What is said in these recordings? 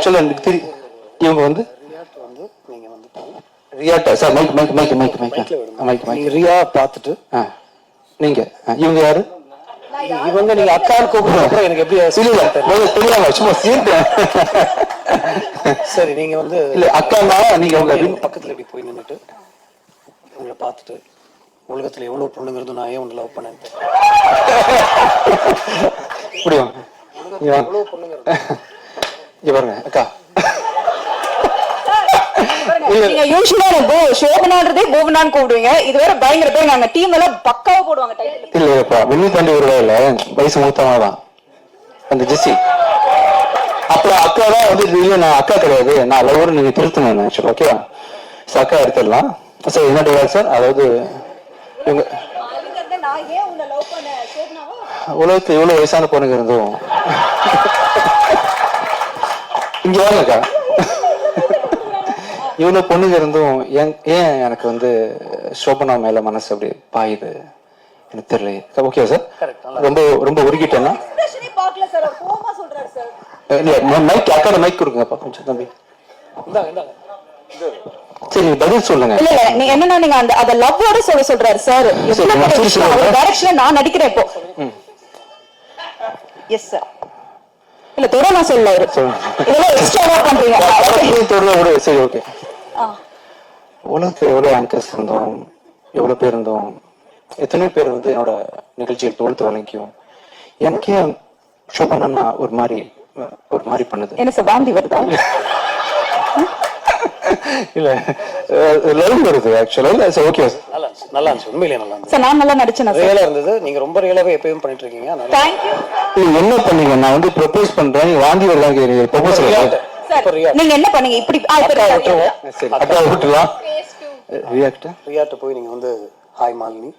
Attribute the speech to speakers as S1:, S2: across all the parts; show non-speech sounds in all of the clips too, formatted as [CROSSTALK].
S1: ஆக்சுவலாக எனக்கு தெரி இவங்க வந்து ரியாட்டா sir mike mike mike mike mike mike mike
S2: Riya பார்த்துட்டு.
S1: ஆ நீங்க இவங்க யாரு?
S2: இவங்க நீங்க அக்கான்னு கூப்பிடுற அப்புறம் எனக்கு எப்படி
S1: முதல்ல தெரியாம சும்மா சீர்ட்டேன்
S2: சரி நீங்க வந்து
S1: இல்ல அக்கானா நீங்க உங்க
S2: பக்கத்துல இப்படி போய் நின்னுட்டு உங்களை பார்த்துட்டு உலகத்துல எவ்வளவு பொண்ணுங்கிறது நான் ஏன் உன்னை லவ் பண்ணேன்
S1: இப்படி வாங்க. இங்க வாங்க.
S2: எவ்வளவு பொண்ணுங்கிறது
S1: இங்க பாருங்க அக்கா.
S3: நீங்க யூஸ்வலா எனக்கு சோபனான்றதே கோவனான்னு கூப்பிடுவீங்க. இது வேற பயங்கர பேர். நாங்க டீம் எல்லாம் பக்காவா போடுவாங்க
S1: இல்ல இல்லப்பா தாண்டி ஒரு வேலை வயசு மூத்தவங்க தான் அந்த ஜெஸ்ஸி. அப்புறம் அக்கா தான் வந்து இல்ல நான் அக்கா கிடையாது. நான் லவர் நீங்க திருத்தணும் ஆக்சுவலா ஓகேவா அக்கா எடுத்துடலாம். சார் என்ன சார் அதாவது இவங்க உலகத்துல எவ்வளவு வயசான பொண்ணுங்க இருந்தோம்? இங்க வாங்கக்கா இவ்வளவு பொண்ணுங்க இருந்தும் ஏன் ஏன் எனக்கு வந்து சோபனா மேல மனசு அப்படி பாயுது? எனக்கு தெரியல ஓகே சார்? ரொம்ப ரொம்ப உருகிட்டேன்னா இல்ல மைக் அக்காட மைக் கொடுங்கப்பா கொஞ்சம் தம்பி. சரி பதில் சொல்லுங்க.
S3: இல்ல நீங்க என்னன்னா நீங்க அந்த அத லவ்வோட சொல்ல சொல்றாரு சார். டைரக்ஷன்ல நான் நடிக்கிறேன் இப்போ. எஸ் சார் இல்ல தொட நான்
S1: சொல்லுங்க.
S3: இதெல்லாம் எக்ஸ்ட்ராவா பண்றீங்க.
S1: தொடர்ந்து விடு. சரி ஓகே. உலகத்துல எவ்வளவு ஆங்கர்ஸ் இருந்தோம்? எவ்வளவு பேர் இருந்தோம்? எத்தனை பேர் வந்து என்னோட நிகழ்ச்சியை தோல்த்து வழங்கியும் எனக்கே ஷோபனா ஒரு மாதிரி ஒரு மாதிரி பண்ணுது.
S3: என்ன சார் வாந்தி வருதா?
S1: இல்ல லவ் வருது ஆக்சுவலா ஓகே
S2: நல்லா நல்லா இருந்துச்சு. உண்மையிலேயே நல்லா இருந்துச்சு.
S3: சார் நான் நல்லா நடிச்சேனா சார்.
S2: ரியலா இருந்தது. நீங்க ரொம்ப ரியலாவே எப்பயும் பண்ணிட்டு இருக்கீங்க.
S1: நீங்க என்ன பண்ணீங்க? நான் வந்து ப்ரொபோஸ் பண்றேன். நீங்க வாந்தி வருதான் கேக்குறீங்க ப்ரொபோஸ்
S3: நீங்க என்ன பண்ணீங்க? இப்படி ஆ, இப்ப
S2: அக்கா
S1: விட்டுலாம் ரியாக்ட்
S2: போய் நீங்க வந்து ஹாய் மாலினி.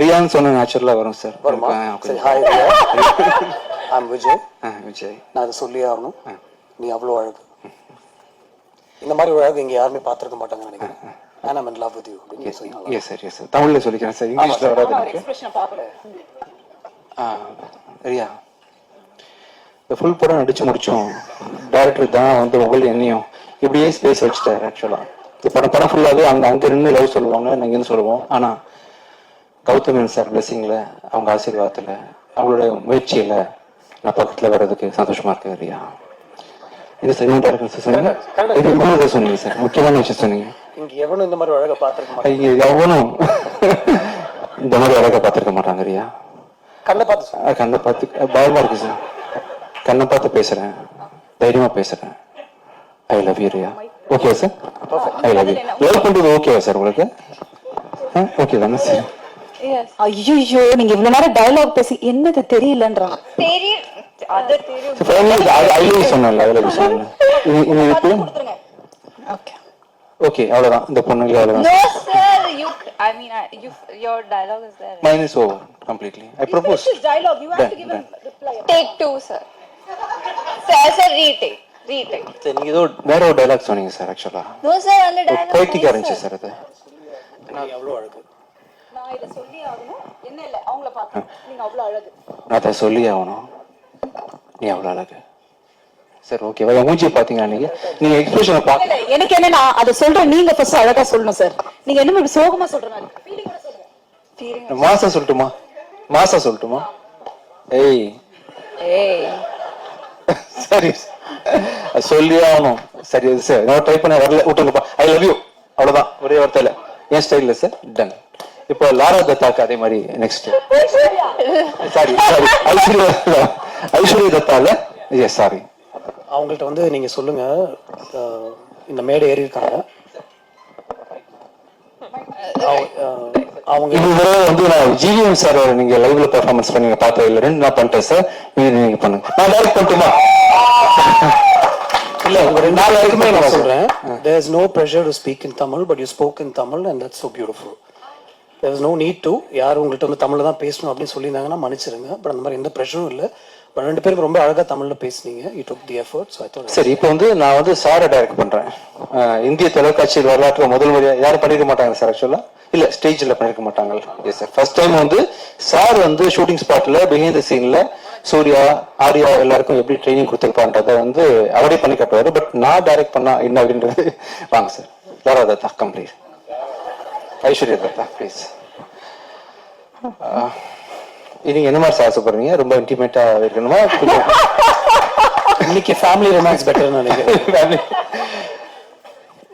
S1: ரியான்னு சொன்ன நேச்சுரலா வரும் சார்.
S2: வருமா? சரி. Hi Riya. I'm Vijay.
S1: Ah, Vijay.
S2: நான் அதை சொல்லியே ஆகணும். நீ அவ்வளோ அழகு. இந்த மாதிரி ஒரு அழகு இங்க யாருமே பார்த்திருக்க மாட்டாங்கன்னு நினைக்கிறேன். and I'm in love with you அப்படின்னு
S1: எஸ் சார் எஸ் சார் தமிழ்ல சொல்லிக்கிறேன் சார் இங்கிலீஷ்ல வராது எனக்கு. ரியா இந்த ஃபுல் படம் நடிச்சு முடிச்சோம். டைரக்டர் தான் வந்து உங்கள் என்னையும் இப்படியே ஸ்பேஸ் வச்சுட்டாரு ஆக்சுவலா இந்த படம் படம் ஃபுல்லாவே அங்க அங்க இருந்து லவ் சொல்லுவாங்க நாங்க இருந்து சொல்லுவோம். ஆனா கௌதமன் சார் பிளஸிங்ல அவங்க ஆசீர்வாதத்துல அவங்களோட முயற்சியில நான் பக்கத்துல வர்றதுக்கு சந்தோஷமா இருக்கு ரியா. இது டேரக்டர் சார் சொன்னீங்க. இது இன்னொரு சொன்னீங்க சார். முக்கியமான விஷயம் சொன்னீங்க.
S2: இங்க எவனும் இந்த மாதிரி அழகை பார்த்திருக்க மாட்டாங்க.
S1: ஐயோ எவனும். இந்த மாதிரி அழகா பார்த்திருக்க மாட்டாங்க ரியா.
S2: கண்ணை பார்த்து.
S1: அஹ் கண்ணை பார்த்து பயமா இருக்கு சார். கண்ணை பார்த்து பேசுறேன். தைரியமா பேசுறேன். I love you Riya. Okay sir I love you love பண்றது ஓகேவா சார் உங்களுக்கு? ஓகே தானே சார்?
S3: ஐயோ நீங்க இவ்வளவு நேரம் டயலாக் பேசி என்னது தெரியலன்றாங்க
S4: தெரியும்
S3: ஓகே [LAUGHS]
S1: ஓகே அவ்வளவுதான். இந்த பொண்ணுங்க அவ்வளவுதான்.
S4: Sir you i mean I, you your dialogue is there.
S1: Mine is over completely I சரி நீங்க ஏதோ வேற ஒரு சொன்னீங்க சார் ஆக்சுவலா
S4: அந்த
S1: இருந்துச்சு. சார் அது.
S2: நீ அழகு.
S3: நான் இத ஆகணும். என்ன இல்ல அவங்கள பார்த்தேன் [LAUGHS] நீங்க அவ்வளவு அழகு.
S1: நான் அதை சொல்லி ஆகணும். நீ அவ்வளோ அழகு? சரி ஓகேவா என் மூஞ்சியை பார்த்தீங்களா நீங்க? நீங்க எக்ஸ்பிரஷனை
S3: இல்ல எனக்கு என்னன்னா அத சொல்றேன். நீங்க ஃபர்ஸ்ட் அழகா சொல்லணும் சார் நீங்க என்ன இப்படி சோகமா சொல்றீங்க
S1: மாசா சொல்லட்டுமா? மாசா சொல்லட்டுமா? ஏய்.
S3: ஏய்.
S1: சரி. அது சொல்லியே ஆகணும். சரி சார். நான் ட்ரை பண்ண வரல. விட்டுங்கப்பா ஐ லவ் யூ அவ்வளவுதான். ஒரே வார்த்தையில. என் ஸ்டைல்ல சார் டன் இப்போ லாரா தத்தாக்கு அதே மாதிரி next sorry sorry Aishwarya. Aishwarya தத்தால? Yes sorry
S2: அவங்கள்ட்ட வந்து நீங்க சொல்லுங்க. இந்த மேடை ஏறி இருக்காங்க. அவங்க- அஹ், அவங்க
S1: இது தடவை வந்து நான் ஜிவிஎம் சார் நீங்க லைவ்ல பெர்ஃபார்மன்ஸ் பண்ணீங்க பார்த்தது இல்ல. ரெண்டு நான் பண்ணிட்டேன் சார். இது நீங்க பண்ணுங்க. நான் டைரக்ட் பண்ணட்டுமா
S2: இல்ல உங்க ரெண்டு பேருக்குமே நான் சொல்றேன். there is no pressure to speak in tamil but you spoke in tamil and that's so beautiful. There is no need to. யாரும் உங்கள்ட்ட வந்து தமிழ்ல தான் பேசணும் அப்படின்னு சொல்லியிருந்தாங்கன்னா மன்னிச்சிருங்க. பட் அந்த மாதிரி எந்த ப்ரெஷரும் இல்லை. பட் ரெண்டு பேரும் ரொம்ப அழகா தமிழ்ல பேசுனீங்க. You took the effort so I thought
S1: சரி இப்போ வந்து நான் வந்து சாரை டைரக்ட் பண்றேன். அஹ் இந்திய தொலைக்காட்சி வரலாற்றுல முதல் முறையா யாரும் பண்ணிருக்க மாட்டாங்க சார் ஆக்சுவலா இல்ல ஸ்டேஜ்ல பண்ணிருக்க மாட்டாங்க. எஸ் சார் ஃபர்ஸ்ட் டைம் வந்து சார் வந்து ஷூட்டிங் ஸ்பாட்ல பிஹைண்ட் த சீன்ல சூர்யா ஆர்யா எல்லாருக்கும் எப்படி ட்ரைனிங் கொடுத்துருப்பான்றத வந்து அவரே பண்ணி காட்டுவாரு. பட் நான் டைரக்ட் பண்ணா என்ன அப்படின்றது [LAUGHS] வாங்க sir Lara Dutta complete Aishwarya Dutta please நீங்க என்ன மாதிரி ஆசைப்படுறீங்க ரொம்ப இன்டிமேட்டா இருக்கணுமா?
S2: இன்னைக்கு ஃபேமிலி ரொமான்ஸ் பெட்டர்னு நினைக்கிறேன். [LAUGHS]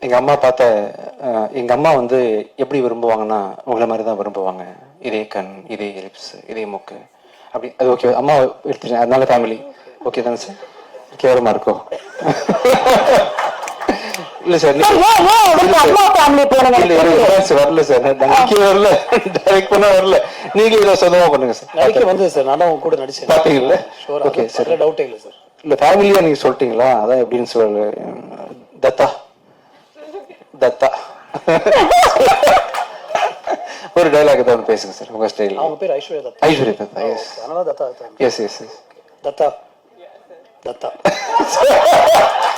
S1: எங்க அம்மா பார்த்த எங்க அம்மா வந்து எப்படி விரும்புவாங்கன்னா உங்களை மாதிரி தான் விரும்புவாங்க. இதே கண் இதே லிப்ஸ் இதே மூக்கு. அப்படி அது ஓகே அம்மா எடுத்துட்டேன். அதனால ஃபேமிலி ஓகே தானே சார் கேவலமா இருக்கோ? இல்ல சார் வரல சார். நடிக்க வரல. டைரக்ட் பண்ண வரல. நீங்க இதை சொந்தமா பண்ணுங்க சார்.
S2: நடிக்க வந்தது சார். நான் உங்க கூட நடிச்சேன்.
S1: பாத்தீங்கல்ல?
S2: Sure
S1: okay sir.
S2: டவுட்டே இல்லை சார்.
S1: இல்ல ஃபேமிலியா நீங்க சொல்லிட்டீங்களா? அதான் எப்படின்னு சொல்லு தத்தா. தத்தா. ஒரு டைலாக் ஏதாவது பேசுங்க சார் உங்க ஸ்டைல்
S2: அவங்க பேர் ஐஸ்வர்யா தத்தா.
S1: ஐஸ்வர்யா தத்தா எஸ்
S2: அதனால Dutta Dutta.
S1: Yes yes yes
S2: Dutta. Dutta. [LAUGHS]